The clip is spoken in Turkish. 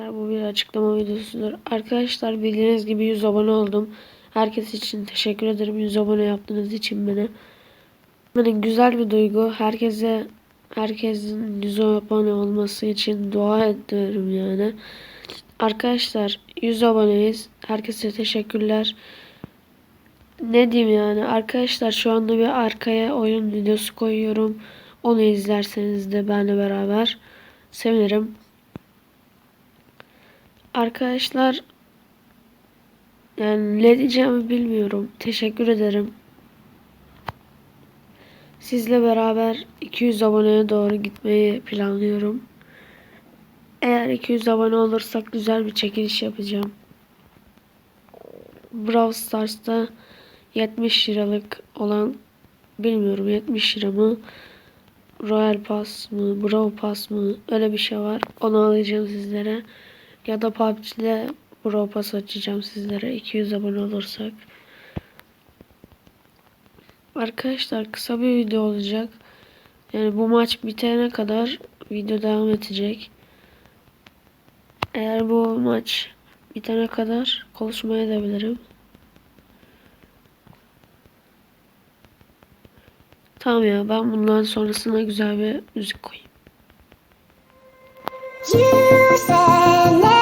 Arkadaşlar bu bir açıklama videosudur. Arkadaşlar bildiğiniz gibi 100 abone oldum. Herkes için teşekkür ederim 100 abone yaptığınız için beni. Yani güzel bir duygu. Herkese herkesin 100 abone olması için dua ediyorum yani. Arkadaşlar 100 aboneyiz. Herkese teşekkürler. Ne diyeyim yani arkadaşlar şu anda bir arkaya oyun videosu koyuyorum. Onu izlerseniz de benle beraber sevinirim. Arkadaşlar yani ne diyeceğimi bilmiyorum. Teşekkür ederim. Sizle beraber 200 aboneye doğru gitmeyi planlıyorum. Eğer 200 abone olursak güzel bir çekiliş yapacağım. Brawl Stars'ta 70 liralık olan bilmiyorum 70 lira mı Royal Pass mı Brawl Pass mı öyle bir şey var. Onu alacağım sizlere. Ya da PUBG'de Brawl Pass açacağım sizlere 200 abone olursak. Arkadaşlar kısa bir video olacak. Yani bu maç bitene kadar video devam edecek. Eğer bu maç bitene kadar konuşmaya edebilirim. Tamam ya ben bundan sonrasına güzel bir müzik koyayım. You said